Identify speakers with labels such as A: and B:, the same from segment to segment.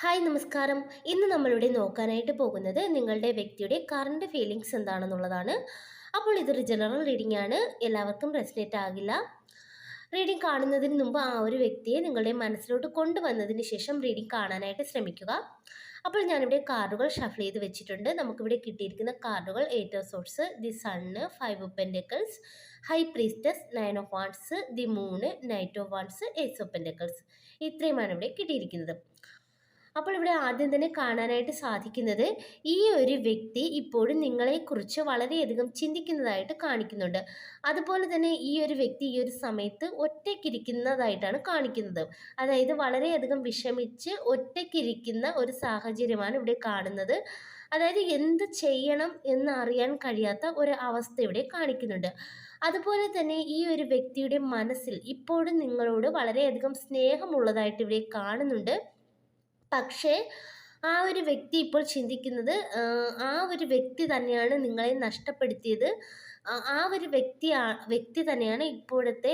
A: Hi നമസ്കാരം. ഇന്ന് നമ്മളിവിടെ നോക്കാനായിട്ട് പോകുന്നത് നിങ്ങളുടെ വ്യക്തിയുടെ കറണ്ട് ഫീലിങ്സ് എന്താണെന്നുള്ളതാണ്. അപ്പോൾ ഇതൊരു ജനറൽ റീഡിംഗ് ആണ്. എല്ലാവർക്കും റെസിനേറ്റ് ആകില്ല. റീഡിംഗ് കാണുന്നതിന് മുമ്പ് ആ ഒരു വ്യക്തിയെ നിങ്ങളുടെ മനസ്സിലോട്ട് കൊണ്ടുവന്നതിന് ശേഷം റീഡിംഗ് കാണാനായിട്ട് ശ്രമിക്കുക. അപ്പോൾ ഞാനിവിടെ കാർഡുകൾ ഷഫിൾ ചെയ്ത് വെച്ചിട്ടുണ്ട്. നമുക്കിവിടെ കിട്ടിയിരിക്കുന്ന കാർഡുകൾ eight of swords the sun five of pentacles high priestess nine of wands the moon knight of wands eight of pentacles ഇത്രയുമാണ് ഇവിടെ കിട്ടിയിരിക്കുന്നത്. അപ്പോൾ ഇവിടെ ആദ്യം തന്നെ കാണാനായിട്ട് സാധിക്കുന്നത് ഈ ഒരു വ്യക്തി ഇപ്പോഴും നിങ്ങളെക്കുറിച്ച് വളരെയധികം ചിന്തിക്കുന്നതായിട്ട് കാണിക്കുന്നുണ്ട്. അതുപോലെ തന്നെ ഈ ഒരു വ്യക്തി ഈ ഒരു സമയത്ത് ഒറ്റയ്ക്കിരിക്കുന്നതായിട്ടാണ് കാണിക്കുന്നത്. അതായത് വളരെയധികം വിഷമിച്ച് ഒറ്റയ്ക്കിരിക്കുന്ന ഒരു സാഹചര്യമാണ് ഇവിടെ കാണുന്നത്. അതായത് എന്ത് ചെയ്യണം എന്ന് അറിയാൻ കഴിയാത്ത ഒരു അവസ്ഥ ഇവിടെ കാണിക്കുന്നുണ്ട്. അതുപോലെ തന്നെ ഈ ഒരു വ്യക്തിയുടെ മനസ്സിൽ ഇപ്പോഴും നിങ്ങളോട് വളരെയധികം സ്നേഹമുള്ളതായിട്ട് ഇവിടെ കാണുന്നുണ്ട്. പക്ഷേ ആ ഒരു വ്യക്തി ഇപ്പോൾ ചിന്തിക്കുന്നത് ആ ഒരു വ്യക്തി തന്നെയാണ് നിങ്ങളെ നഷ്ടപ്പെടുത്തിയത്. ആ ഒരു വ്യക്തി വ്യക്തി തന്നെയാണ് ഇപ്പോഴത്തെ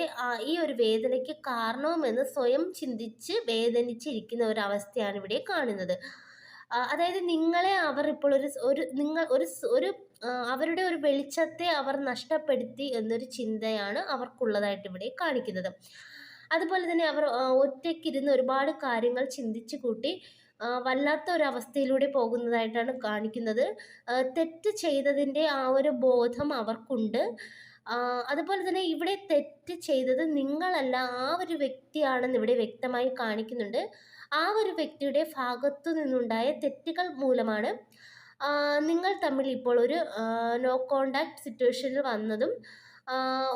A: ഈ ഒരു വേദനയ്ക്ക് കാരണവുമെന്ന് സ്വയം ചിന്തിച്ച് വേദനിച്ചിരിക്കുന്ന ഒരു അവസ്ഥയാണ് ഇവിടെ കാണുന്നത്. അതായത് നിങ്ങളെ അവർ ഇപ്പോൾ ഒരു ഒരു നിങ്ങൾ ഒരു ഒരു അവരുടെ ഒരു വെളിച്ചത്തെ അവർ നഷ്ടപ്പെടുത്തി എന്നൊരു ചിന്തയാണ് അവർക്കുള്ളതായിട്ട് ഇവിടെ കാണിക്കുന്നത്. അതുപോലെ തന്നെ അവർ ഒറ്റയ്ക്കിരുന്ന് ഒരുപാട് കാര്യങ്ങൾ ചിന്തിച്ചു കൂട്ടി വല്ലാത്ത ഒരു അവസ്ഥയിലൂടെ പോകുന്നതായിട്ടാണ് കാണിക്കുന്നത്. തെറ്റ് ചെയ്തതിന്റെ ആ ഒരു ബോധം അവർക്കുണ്ട്. അതുപോലെ തന്നെ ഇവിടെ തെറ്റ് ചെയ്തത് നിങ്ങളല്ല ആ ഒരു വ്യക്തിയാണെന്ന് ഇവിടെ വ്യക്തമായി കാണിക്കുന്നുണ്ട്. ആ ഒരു വ്യക്തിയുടെ ഭാഗത്തു നിന്നുണ്ടായ തെറ്റുകൾ മൂലമാണ് നിങ്ങൾ തമ്മിൽ ഇപ്പോൾ ഒരു നോ കോണ്ടാക്ട് സിറ്റുവേഷനിൽ വന്നതും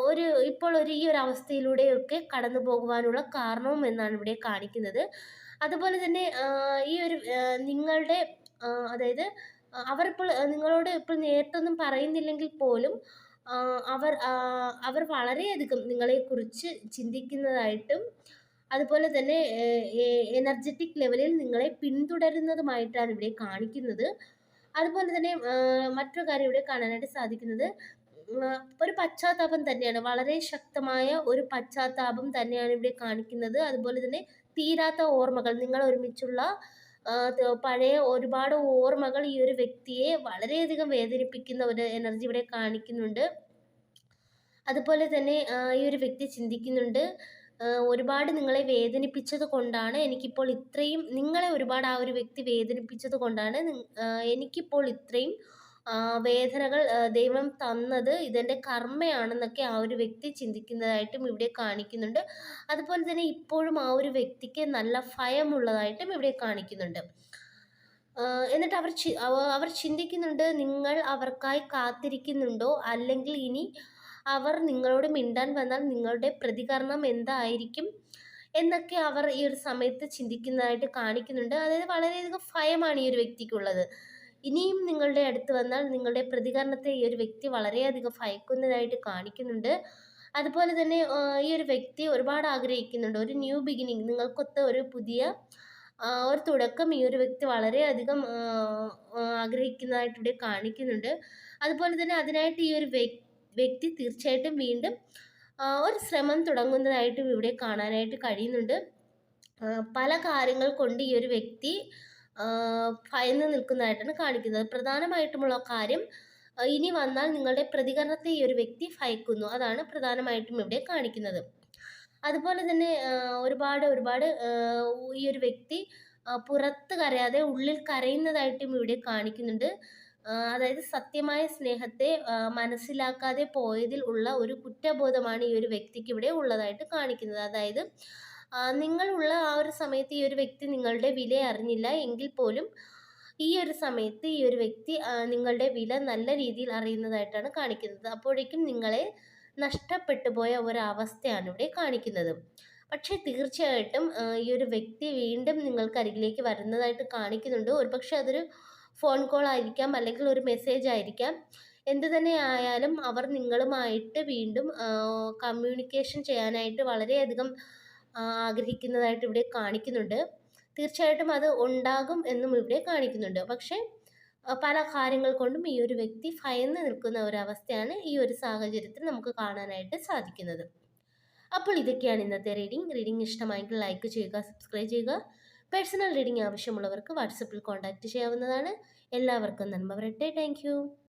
A: ഒരു ഇപ്പോൾ ഒരു ഈ ഒരു അവസ്ഥയിലൂടെയൊക്കെ കടന്നു പോകുവാനുള്ള കാരണവും എന്നാണ് ഇവിടെ കാണിക്കുന്നത്. അതുപോലെ തന്നെ ഈ ഒരു നിങ്ങളുടെ അതായത് അവർ ഇപ്പോൾ നിങ്ങളോട് ഇപ്പോൾ നേരിട്ടൊന്നും പറയുന്നില്ലെങ്കിൽ പോലും അവർ അവർ വളരെയധികം നിങ്ങളെക്കുറിച്ച് ചിന്തിക്കുന്നതായിട്ടും അതുപോലെ തന്നെ എനർജറ്റിക് ലെവലിൽ നിങ്ങളെ പിന്തുടരുന്നതുമായിട്ടാണ് ഇവിടെ കാണിക്കുന്നത്. അതുപോലെ തന്നെ മറ്റൊരു കാര്യം ഇവിടെ കാണാനായിട്ട് സാധിക്കുന്നത് ഒരു പശ്ചാത്താപം തന്നെയാണ്. വളരെ ശക്തമായ ഒരു പശ്ചാത്താപം തന്നെയാണ് ഇവിടെ കാണിക്കുന്നത്. അതുപോലെ തന്നെ തീരാത്ത ഓർമ്മകൾ നിങ്ങൾ ഒരുമിച്ചുള്ള പഴയ ഒരുപാട് ഓർമ്മകൾ ഈ ഒരു വ്യക്തിയെ വളരെയധികം വേദനിപ്പിക്കുന്ന ഒരു എനർജി ഇവിടെ കാണിക്കുന്നുണ്ട്. അതുപോലെ തന്നെ ഈ ഒരു വ്യക്തി ചിന്തിക്കുന്നുണ്ട് ഒരുപാട് നിങ്ങളെ വേദനിപ്പിച്ചത് കൊണ്ടാണ് എനിക്കിപ്പോൾ ഇത്രയും നിങ്ങളെ ഒരുപാട് ആ ഒരു വ്യക്തി വേദനിപ്പിച്ചത് കൊണ്ടാണ് എനിക്കിപ്പോൾ ഇത്രയും വേദനകൾ ദൈവം തന്നത് ഇതെന്റെ കർമ്മയാണെന്നൊക്കെ ആ ഒരു വ്യക്തി ചിന്തിക്കുന്നതായിട്ടും ഇവിടെ കാണിക്കുന്നുണ്ട്. അതുപോലെ തന്നെ ഇപ്പോഴും ആ ഒരു വ്യക്തിക്ക് നല്ല ഭയമുള്ളതായിട്ടും ഇവിടെ കാണിക്കുന്നുണ്ട്. എന്നിട്ട് അവർ അവർ ചിന്തിക്കുന്നുണ്ട് നിങ്ങൾ അവർക്കായി കാത്തിരിക്കുന്നുണ്ടോ? അല്ലെങ്കിൽ ഇനി അവർ നിങ്ങളോട് മിണ്ടാൻ വന്നാൽ നിങ്ങളുടെ പ്രതികരണം എന്തായിരിക്കും? എന്നൊക്കെ അവർ ഈ ഒരു സമയത്ത് ചിന്തിക്കുന്നതായിട്ട് കാണിക്കുന്നുണ്ട്. അതായത് വളരെയധികം ഭയമാണ് ഈ ഒരു വ്യക്തിക്കുള്ളത്. ഇനിയും നിങ്ങളുടെ അടുത്ത് വന്നാൽ നിങ്ങളുടെ പ്രതികരണത്തെ ഈ ഒരു വ്യക്തി വളരെയധികം ഭയക്കുന്നതായിട്ട് കാണിക്കുന്നുണ്ട്. അതുപോലെ തന്നെ ഈ ഒരു വ്യക്തി ഒരുപാട് ആഗ്രഹിക്കുന്നുണ്ട്. ഒരു ന്യൂ ബിഗിനിങ് നിങ്ങൾക്കൊത്ത ഒരു പുതിയ ഒരു തുടക്കം ഈ ഒരു വ്യക്തി വളരെയധികം ആഗ്രഹിക്കുന്നതായിട്ട് ഇവിടെ കാണിക്കുന്നുണ്ട്. അതുപോലെ തന്നെ അതിനായിട്ട് ഈ ഒരു വ്യക്തി തീർച്ചയായിട്ടും വീണ്ടും ഒരു ശ്രമം തുടങ്ങുന്നതായിട്ടും ഇവിടെ കാണാനായിട്ട് കഴിയുന്നുണ്ട്. പല കാര്യങ്ങൾ കൊണ്ട് ഈ ഒരു വ്യക്തി ഭയന്ന് നിൽക്കുന്നതായിട്ടാണ് കാണിക്കുന്നത്. പ്രധാനമായിട്ടുമുള്ള കാര്യം ഇനി വന്നാൽ നിങ്ങളുടെ പ്രതികരണത്തെ ഈ ഒരു വ്യക്തി ഭയക്കുന്നു. അതാണ് പ്രധാനമായിട്ടും ഇവിടെ കാണിക്കുന്നത്. അതുപോലെ തന്നെ ഒരുപാട് ഒരുപാട് ഈ ഒരു വ്യക്തി പുറത്ത് കരയാതെ ഉള്ളിൽ കരയുന്നതായിട്ടും ഇവിടെ കാണിക്കുന്നുണ്ട്. അതായത് സത്യമായ സ്നേഹത്തെ മനസ്സിലാക്കാതെ പോയതിൽ ഉള്ള ഒരു കുറ്റബോധമാണ് ഈ ഒരു വ്യക്തിക്ക് ഇവിടെ ഉള്ളതായിട്ട് കാണിക്കുന്നത്. അതായത് നിങ്ങളുള്ള ആ ഒരു സമയത്ത് ഈ ഒരു വ്യക്തി നിങ്ങളുടെ വില അറിഞ്ഞില്ല എങ്കിൽ പോലും ഈ ഒരു സമയത്ത് ഈ ഒരു വ്യക്തി നിങ്ങളുടെ വില നല്ല രീതിയിൽ അറിയുന്നതായിട്ടാണ് കാണിക്കുന്നത്. അപ്പോഴേക്കും നിങ്ങളെ നഷ്ടപ്പെട്ടു പോയ ഒരവസ്ഥയാണ് ഇവിടെ കാണിക്കുന്നത്. പക്ഷേ തീർച്ചയായിട്ടും ഈ ഒരു വ്യക്തി വീണ്ടും നിങ്ങൾക്ക് അരികിലേക്ക് വരുന്നതായിട്ട് കാണിക്കുന്നുണ്ട്. ഒരുപക്ഷെ അതൊരു ഫോൺ കോൾ ആയിരിക്കാം അല്ലെങ്കിൽ ഒരു മെസ്സേജ് ആയിരിക്കാം. എന്ത് തന്നെ ആയാലും അവർ നിങ്ങളുമായിട്ട് വീണ്ടും കമ്മ്യൂണിക്കേഷൻ ചെയ്യാനായിട്ട് വളരെയധികം ആഗ്രഹിക്കുന്നതായിട്ട് ഇവിടെ കാണിക്കുന്നുണ്ട്. തീർച്ചയായിട്ടും അത് ഉണ്ടാകും എന്നും ഇവിടെ കാണിക്കുന്നുണ്ട്. പക്ഷേ പല കാര്യങ്ങൾ കൊണ്ടും ഈ ഒരു വ്യക്തി ഭയന്ന് നിൽക്കുന്ന ഒരവസ്ഥയാണ് ഈ ഒരു സാഹചര്യത്തിൽ നമുക്ക് കാണാനായിട്ട് സാധിക്കുന്നത്. അപ്പോൾ ഇതൊക്കെയാണ് ഇന്നത്തെ റീഡിംഗ്. റീഡിംഗ് ഇഷ്ടമായെങ്കിൽ ലൈക്ക് ചെയ്യുക സബ്സ്ക്രൈബ് ചെയ്യുക. പേഴ്സണൽ റീഡിംഗ് ആവശ്യമുള്ളവർക്ക് വാട്സപ്പിൽ കോൺടാക്റ്റ് ചെയ്യാവുന്നതാണ്. എല്ലാവർക്കും നന്മ വരട്ടെ. താങ്ക്